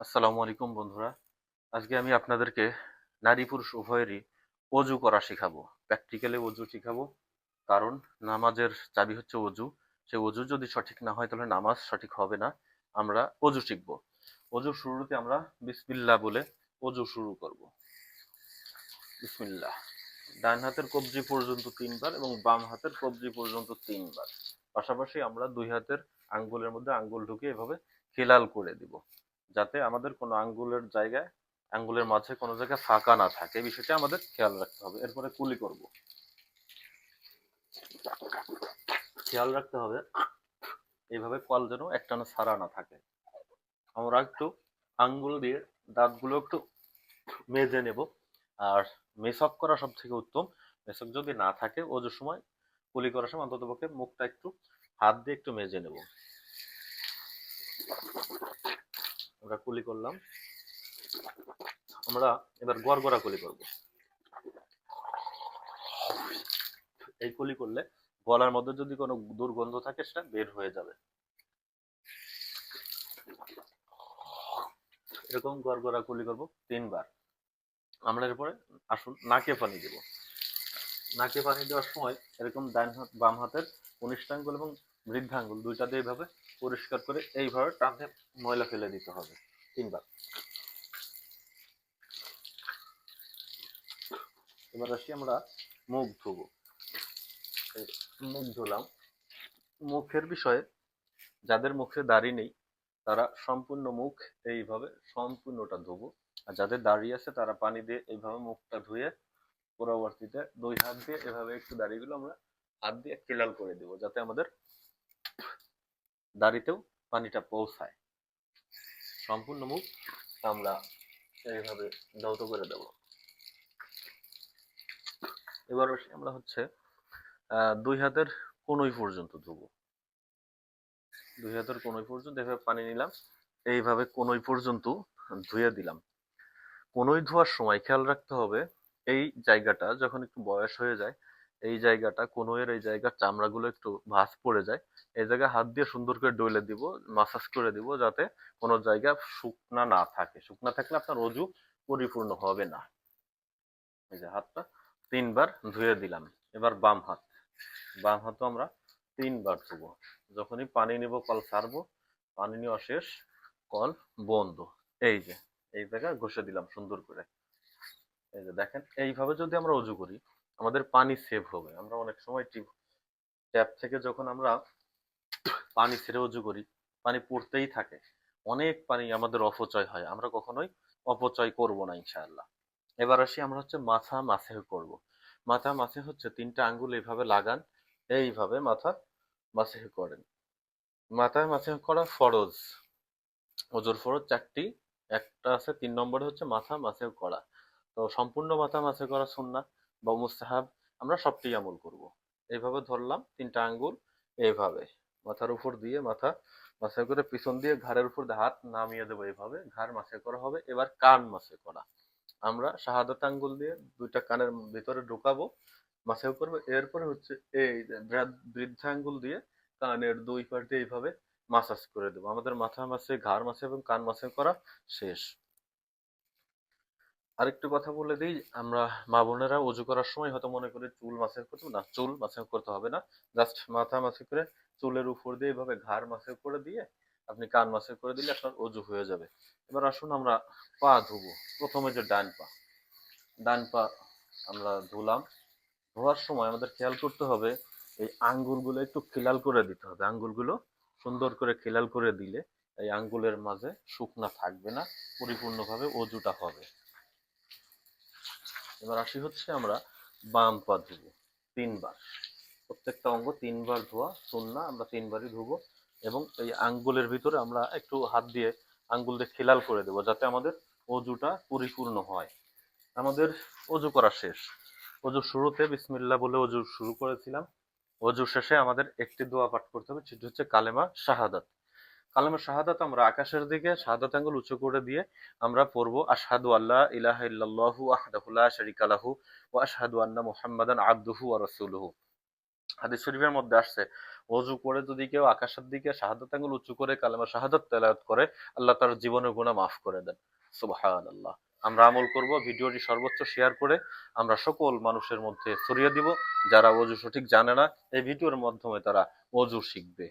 আসসালামু আলাইকুম বন্ধুরা। আজকে আমি আপনাদেরকে নারী পুরুষ উভয়েরই অজু করা শেখাবো প্র্যাকটিক্যালি অজু শেখাবো। কারণ নামাজের চাবি হচ্ছে অজু। সে অজু যদি সঠিক না হয় তাহলে নামাজ সঠিক হবে না। আমরা অজু শিখব। অজু শুরুতে আমরা বিসমিল্লাহ বলে অজু শুরু করব। বিসমিল্লাহ। ডান হাতের কবজি পর্যন্ত তিনবার এবং বাম হাতের কবজি পর্যন্ত তিনবার। পাশাপাশি আমরা দুই হাতের আঙ্গুলের মধ্যে আঙ্গুল ঢুকে এভাবে খেলাল করে দিব। যাতে আমাদের কোনো আঙ্গুলের জায়গায়, আঙ্গুলের মাঝে কোনো জায়গায় ফাঁকা না থাকে। বিষয়টা আমাদের খেয়াল রাখতে হবে। এরপরে কুলি করব। খেয়াল রাখতে হবে, এইভাবে কল যেন একটানা ছাড়া না থাকে। আমরা একটু আঙ্গুল দিয়ে দাঁতগুলো একটু মেজে নেব। আর মেসক করা সব থেকে উত্তম মেসক যদি না থাকে, ওজোর সময় কুলি করার সময় অন্তত পক্ষে মুখটা একটু হাত দিয়ে একটু মেজে নেব। আমরা কুলি করলাম। আমরা এবার গড়গড়া কুলি করব। এই কুলি করলে গলার মধ্যে যদি কোনো দুর্গন্ধ থাকে, সেটা বের হয়ে যাবে। এরকম গড়গড়া কুলি করব তিনবার। আমরা এরপরে আসুন নাকে পানি দেব। নাকে পানি দেওয়ার সময় এরকম ডান হাত, বাম হাতের কনিষ্ঠাঙ্গুল এবং বৃদ্ধাঙ্গুল দুইটা দিয়ে এইভাবে পরিষ্কার করে এইভাবে টানে ময়লা ফেলে দিতে হবে তিনবার। এবার আসি আমরা মুখ ধুবো। মুখ ধুলাম। মুখের বিষয়ে যাদের মুখে দাড়ি নেই, তারা সম্পূর্ণ মুখ এইভাবে সম্পূর্ণটা ধুবো। আর যাদের দাড়ি আছে, তারা পানি দিয়ে এইভাবে মুখটা ধুয়ে পরবর্তীতে দুই হাত দিয়ে এভাবে একটু দাড়িগুলো আমরা হাত দিয়ে খেলাল করে দিব, যাতে আমাদের দাড়িতেও পানিটা পৌঁছায়। সম্পূর্ণ মুখ আমরা এইভাবে দৌত করে দেব। এবার আমরা হচ্ছে দুই হাতের কোনোই পর্যন্ত ধুবো। দুই হাতের কোনোই পর্যন্ত, এভাবে পানি নিলাম। এইভাবে কোনোই পর্যন্ত ধুয়ে দিলাম। কোনোই ধোয়ার সময় খেয়াল রাখতে হবে, এই জায়গাটা যখন একটু বয়স হয়ে যায় এই জায়গাটা কোনোয়ের এই জায়গার চামড়াগুলো একটু ভাঁজ পড়ে যায়, এই জায়গায় হাত দিয়ে সুন্দর করে ডলে দিব মাসাজ করে দিব যাতে কোনো জায়গা শুকনা না থাকে। শুকনা থাকলে আপনার অজু পরিপূর্ণ হবে না। এই যে হাতটা তিনবার ধুয়ে দিলাম, এবার বাম হাত। বাম হাতও আমরা তিনবার ধুব। যখনই পানি নিব, কল ছাড়বো পানি নেওয়া শেষ, কল বন্ধ। এই যে, এই জায়গায় ঘষে দিলাম সুন্দর করে। এই যে দেখেন, এইভাবে যদি আমরা অজু করি আমাদের পানি সেভ হবে। আমরা অনেক সময় টিপ ট্যাপ থেকে যখন আমরা পানি ছেড়ে অজু করি, পানি পড়তেই থাকে। অনেক পানি আমাদের অপচয় হয়। আমরা কখনোই অপচয় করব না, ইনশাআল্লাহ। এবার আসি আমরা হচ্ছে মাথা মাসে করব। মাথা মাসে হচ্ছে তিনটা আঙ্গুল এইভাবে লাগান, এইভাবে মাথা মাসে করেন। মাথায় মাসে করা ফরজ। ওজোর ফরজ চারটি। একটা আছে, তিন নম্বরে হচ্ছে মাথা মাসে করা। তো সম্পূর্ণ মাথা মাসে করা সুন্নাহ। বা মুস্তাহাব, আমরা সবটি আমল করব। এইভাবে ধরলাম, তিনটা আঙ্গুল এইভাবে। মাথার উপর দিয়ে, মাথা মাসে করে পিছন দিয়ে ঘাড়ের উপর হাত নামিয়ে দেবো এইভাবে। ঘাড় মাসে করা হবে, এবার কান মাসে করা। আমরা শাহাদত আঙ্গুল দিয়ে দুইটা কানের ভিতরে ঢুকাবো মাসেও করব। এরপরে হচ্ছে এই বৃদ্ধ- আঙ্গুল দিয়ে কানের দুই পাশ দিয়ে এইভাবে মাসাজ করে দেবো। আমাদের মাথা মাসে, ঘাড় মাসে এবং কান মাসে করা শেষ। আরেকটু কথা বলে দিই, আমরা মা বোনেরা অজু করার সময় হয়তো মনে করি চুল মাসে করতে না, চুল মাসে করতে হবে না। জাস্ট মাথা মাসে করে চুলের উপর দিয়ে এভাবে ঘাড় মাসে করে দিয়ে আপনি কান মাসে করে দিলে আপনার অজু হয়ে যাবে। এবার আসুন আমরা পা ধুবো। প্রথমে যে ডান পা। ডান পা আমরা ধুলাম। ধোয়ার সময় আমাদের খেয়াল করতে হবে, এই আঙ্গুলগুলো একটু খিলাল করে দিতে হবে। আঙ্গুলগুলো সুন্দর করে খিলাল করে দিলে এই আঙ্গুলের মাঝে শুকনা থাকবে না, পরিপূর্ণভাবে অজুটা হবে। এবার আসি হচ্ছে আমরা বাম পা ধুবো, তিনবার। প্রত্যেকটা অঙ্গ তিনবার ধোয়া সুন্না আমরা তিনবারই ধুবো এবং এই আঙ্গুলের ভিতরে আমরা একটু হাত দিয়ে আঙ্গুল দিয়ে খেলাল করে দেবো যাতে আমাদের অজুটা পরিপূর্ণ হয়। আমাদের অজু করা শেষ। অজু শুরুতে বিসমিল্লা বলে অজু শুরু করেছিলাম। অজু শেষে আমাদের একটি দোয়া পাঠ করতে হবে, সেটি হচ্ছে কালেমা শাহাদাত। কালেমা শাহাদাত আমরা আকাশের দিকে, শাহাদাত আঙ্গুল উঁচু করে দিয়ে আমরা পড়ব, আশহাদু আল্লাহ ইলাহা ইল্লাল্লাহু ওয়াহদাহু লা শারীকা লাহু ওয়া আশহাদু আন্না মুহাম্মাদান আবদুহু ওয়া রাসূলুহু। হাদিস শরীফের মধ্যে আসছে অজু করে যদি কেউ আকাশের দিকে শাহাদাত আঙ্গুল উঁচু করে, কালেমা শাহাদাত তেলাওয়াত করে, আল্লাহ তার জীবনের গুণা মাফ করে দেন। সুবহানাল্লাহ। আমরা আমল করব, ভিডিওটি সর্বোচ্চ শেয়ার করে আমরা সকল মানুষের মধ্যে ছড়িয়ে দিব, যারা অজু সঠিক জানে না, এই ভিডিওর মাধ্যমে তারা অজু শিখবে।